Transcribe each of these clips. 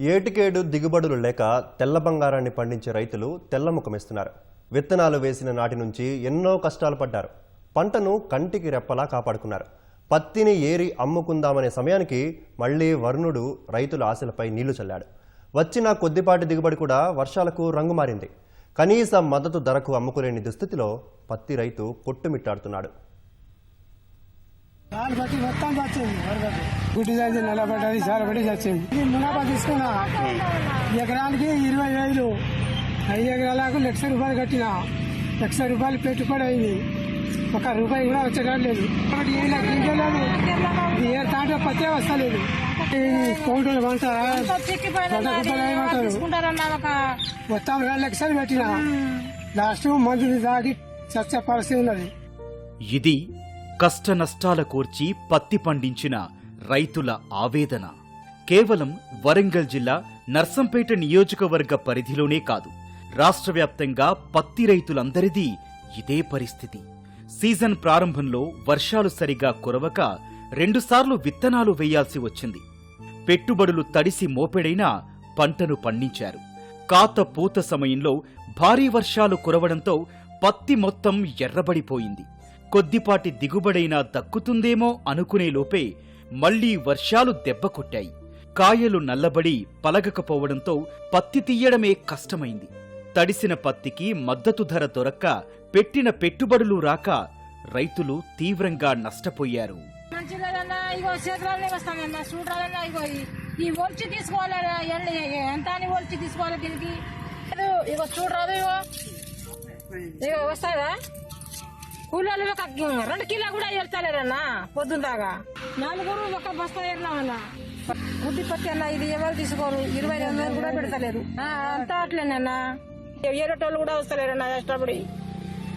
ఏటికేడు దిగుబడులు లేక తెల్ల బంగారాన్ని పండించే రైతులు తెల్లముఖమిస్తున్నారు విత్తనాలు వేసిన నాటి నుంచి ఎన్నో కష్టాలు పడ్డారు. పంటను కంటికి రెప్పలా కాపాడుకున్నారు. పత్తిని ఏరి అమ్ముకుందామనే సమయానికి మళ్ళీ వరుణుడు రైతుల ఆశలపై నీళ్ళు చల్లాడు. వచ్చిన కొద్దిపాటి దిగుబడి కూడా వర్షాలకు రంగు మారింది కనీస మద్దతు ధరకు అమ్ముకోలేని దుస్థితిలో పత్తి రైతు కొట్టుమిట్టాడుతున్నాడు దాన్ని బట్టి మొత్తం వచ్చింది వరదకు గుడ్డి నిలబడ్డది చాలబడి వచ్చింది ఇది మునాఫా తీసుకున్నా. ఎకరానికి ఇరవై వేలు. ఐదు ఎకరాలకు లక్ష రూపాయలు కట్టిన. లక్ష రూపాయలు పెట్టుబడి అయింది. ఒక రూపాయి కూడా వచ్చేటట్టు లేదు ఒకటి ఏళ్ళ గింజ లేదు. ఇది ఏ తాంటే పత్తే వస్తలేదు. ఈ కౌంటర్? వంట వంట కుప్పలు ఏమంటారు తీసుకుంటారన్న ఒక మొత్తం రెండు లక్షలు పెట్టిన. లాస్ట్ మందులు తాగి చచ్చే పరిస్థితి ఉన్నది. ఇది కష్ట నష్టాల కోర్చి పత్తి పండించిన రైతుల ఆవేదన. కేవలం వరంగల్ జిల్లా నర్సంపేట నియోజకవర్గ పరిధిలోనే కాదు రాష్ట్ర వ్యాప్తంగా పత్తి రైతులందరిది ఇదే పరిస్థితి. సీజన్ ప్రారంభంలో వర్షాలు సరిగా కురవక రెండుసార్లు విత్తనాలు వేయాల్సి వచ్చింది. పెట్టుబడులు తడిసి మోపెడైనా పంటను పండించారు. కాత పూత సమయంలో భారీ వర్షాలు కురవడంతో పత్తి మొత్తం ఎర్రబడిపోయింది. కొద్దిపాటి దిగుబడైనా దక్కుతుందేమో అనుకునే లోపే మళ్ళీ వర్షాలు దెబ్బకొట్టాయి కాయలు నల్లబడి పలగకపోవడంతో పత్తి తీయడమే కష్టమైంది. తడిసిన పత్తికి మద్దతు ధర దొరక్క పెట్టిన పెట్టుబడులు రాక రైతులు తీవ్రంగా నష్టపోయారు. ఇగో ఈ- ఒలిచి తీసుకోవాలి ఎంత అని ఒలిచి తీసుకోవాలి దీనికి? ఇగో చూడరాదు ఇగో. ఇగో కూలీలు ఒక రెండు కిలో కూడా వెళ్తలేరన్నా పొద్దున్న దాకా నలుగురు ఒక బస్తా వెళ్ళామన్నా గుడ్డి పత్తి అన్న ఇది ఎవరు తీసుకోరు? ఇరవై వేలు కూడా పెడతలేరు. ఆ, అంతా అట్లేనన్నా ఏరేటోళ్ళు కూడా వస్తలేరన్నా కష్టపడి.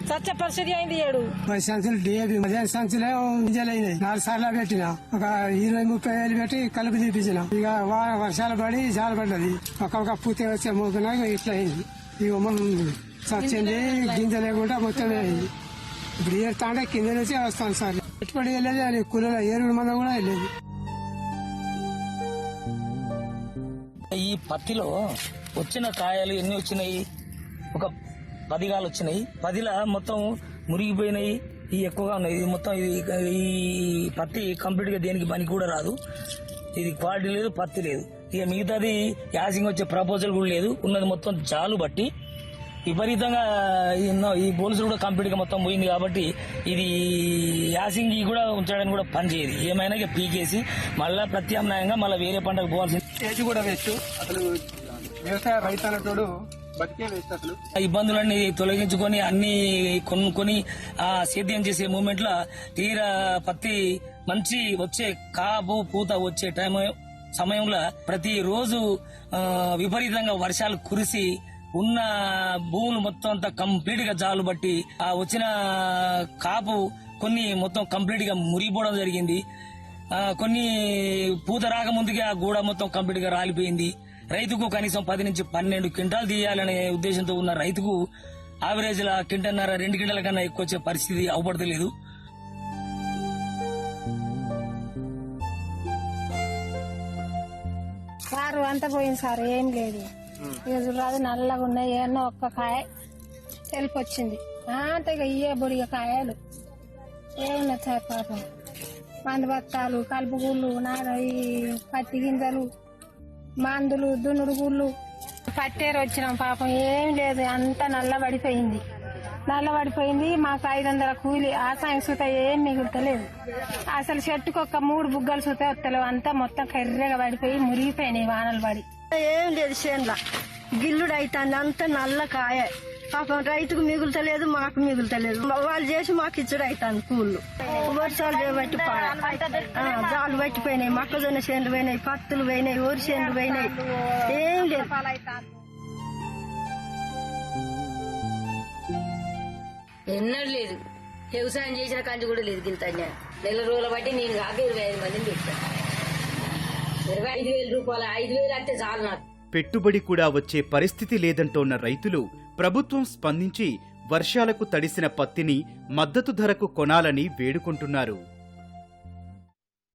సత్య పరిస్థితి అయింది ఏడు. పది సంచులు డిఏపి పదిహేను సంచులే గింజలు అయినాయి. నాలుగు సార్లు పెట్టిన. ఒక ఇరవై ముప్పై వేలు పెట్టి కలుపు తీపించిన ఇక వర్షాలు పడి జాలు పడ్డది. ఒక్కొక్క పూతే వచ్చే మూకున ఇక ఇట్లా అయింది. ఇక మనం చచ్చింది గింజ లేకుండా మొత్తం అయింది. ఇప్పుడు ఏరుతా అంటే కింద నుంచి వస్తాను సార్. పెట్టుబడి వెళ్ళేది అని కూలీల ఏరుడు కూడా వెళ్ళేది ఈ పత్తిలో వచ్చిన కాయలు ఎన్ని వచ్చినాయి? ఒక పదిగాలు వచ్చినాయి. పదిలా మొత్తం మురిగిపోయినాయి. ఈ ఎక్కువగా ఉన్నాయి. ఇది మొత్తం ఇది ఈ పత్తి కంప్లీట్గా దేనికి పనికి కూడా రాదు. ఇది క్వాలిటీ లేదు పత్తి లేదు. ఇక మిగతాది యాసింగ్ వచ్చే ప్రపోజల్ కూడా లేదు. ఉన్నది మొత్తం జాలు బట్టి. విపరీతంగా ఈ బోల్స్ కూడా కంప్లీట్గా మొత్తం పోయింది కాబట్టి ఇది యాసింగ్ కూడా ఉంచడానికి కూడా పని చేయదు. ఏమైనా ఇక పీకేసి మళ్ళా ప్రత్యామ్నాయంగా మళ్ళీ వేరే పంటకు పోవాల్సింది. ఏది కూడా వేస్ట్ అసలు వ్యవసాయ రైతు ఇబ్బందులన్నీ తొలగించుకొని అన్ని కొనుక్కొని ఆ సేద్యం చేసే మూమెంట్లో తీరా పత్తి మంచి వచ్చే కాపు పూత వచ్చే టైం సమయంలో ప్రతి రోజు విపరీతంగా వర్షాలు కురిసి ఉన్న భూములు మొత్తం అంతా కంప్లీట్గా జాలు బట్టి ఆ వచ్చిన కాపు కొన్ని మొత్తం కంప్లీట్గా మురిగిపోవడం జరిగింది. కొన్ని పూత రాకముందుకే ఆ గూడ మొత్తం కంప్లీట్గా రాలిపోయింది. రైతుకు కనీసం పది నుంచి పన్నెండు క్వింటాలు తీయాలనే ఉద్దేశంతో ఉన్న రైతుకు ఆవరేజ్ లా క్వింటన్నర రెండు క్వింటాల కన్నా ఎక్కువ వచ్చే పరిస్థితి అవపడతలేదు. సారు అంతా పోయింది సార్ ఏం లేదు. ఇక చూడరాదు నల్లగా ఉన్నాయి ఏమన్నా ఒక్క కాయ తెలిపొచ్చింది అంతే ఇక ఇయ్యే బొడిగ కాయలు. ఏమున్నది సార్ పాపం. మందుబత్తాలు కలుపు గుళ్ళు నాడ ఈ పత్తి గింజలు మందులు దున్నుడు గుళ్ళు. పట్టేరు వచ్చినాం పాపం ఏం లేదు అంతా నల్లబడిపోయింది. నల్లబడిపోయింది మాకు ఐదు వందల కూలి ఆసాయం సూత ఏం మిగులుతలేదు. అసలు చెట్టుకు ఒక మూడు బుగ్గలు సూత వస్తలేవు అంతా మొత్తం కర్రెగా పడిపోయి మురిగిపోయినాయి వానలు పడి. ఏం లేదు చేనుల. గిల్లుడు అవుతుంది అంత నల్ల కాయ. పాపం రైతుకు మిగులుతలేదు మాకు మిగులుతలేదు. వాళ్ళు చేసి మాకు ఇచ్చుడు అవుతుంది కూళ్ళు వర్షాలు బట్టి జాలు పట్టిపోయినాయి. మొక్కజొన్న చేనులు పోయినాయి పత్తులు పోయినాయి ఊరి చేనులు పోయినాయి. ఏం లేదు. ఎన్నడూ లేదు. వ్యవసాయం చేసిన కంటి కూడా లేదు గింత నెల రోజుల బట్టి నేను కాక ఇరవై ఐదు మందిని పెట్టాను ఇరవై ఐదు వేల రూపాయలు ఐదు వేలు అంటే చాలు నాకు. పెట్టుబడి కూడా వచ్చే పరిస్థితి లేదంటోన్న రైతులు ప్రభుత్వం స్పందించి వర్షాలకు తడిసిన పత్తిని మద్దతు ధరకు కొనాలని వేడుకుంటున్నారు.